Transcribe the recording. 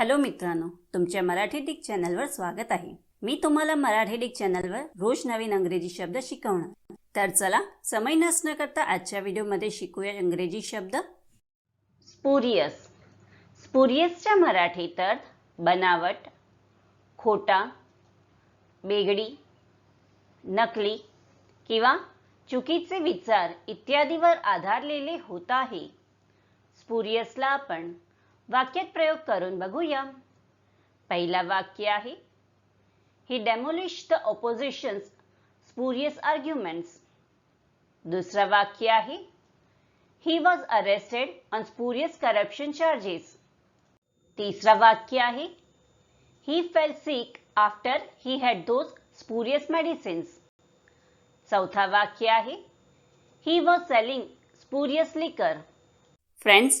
Hello मित्रांनो तुमच्या Marathi Dick चॅनलवर स्वागत आहे. मी तुम्हाला मराठी डिक चॅनलवर रोज नवीन अंग्रेजी शब्द शिकवणार. तर चला समय नसणं करता आजच्या व्हिडिओमध्ये शिकूया इंग्रजी शब्द. स्पुरियस. स्पुरियसच्या मराठीत अर्थ बनावट खोटा बेगडी नकली किंवा चुकीचे विचार इत्यादीवर आधारलेले होत आहे. स्पुरियसला आपण वाक्यात प्रयोग करून बघूया. पहिला वाक्य आहे he demolish the opposition's spurious arguments दुसरं वाक्य आहे he was arrested on spurious corruption charges तिसरं वाक्य आहे he fell sick after he had those spurious medicines चौथा वाक्य आहे he was selling spurious liquor friends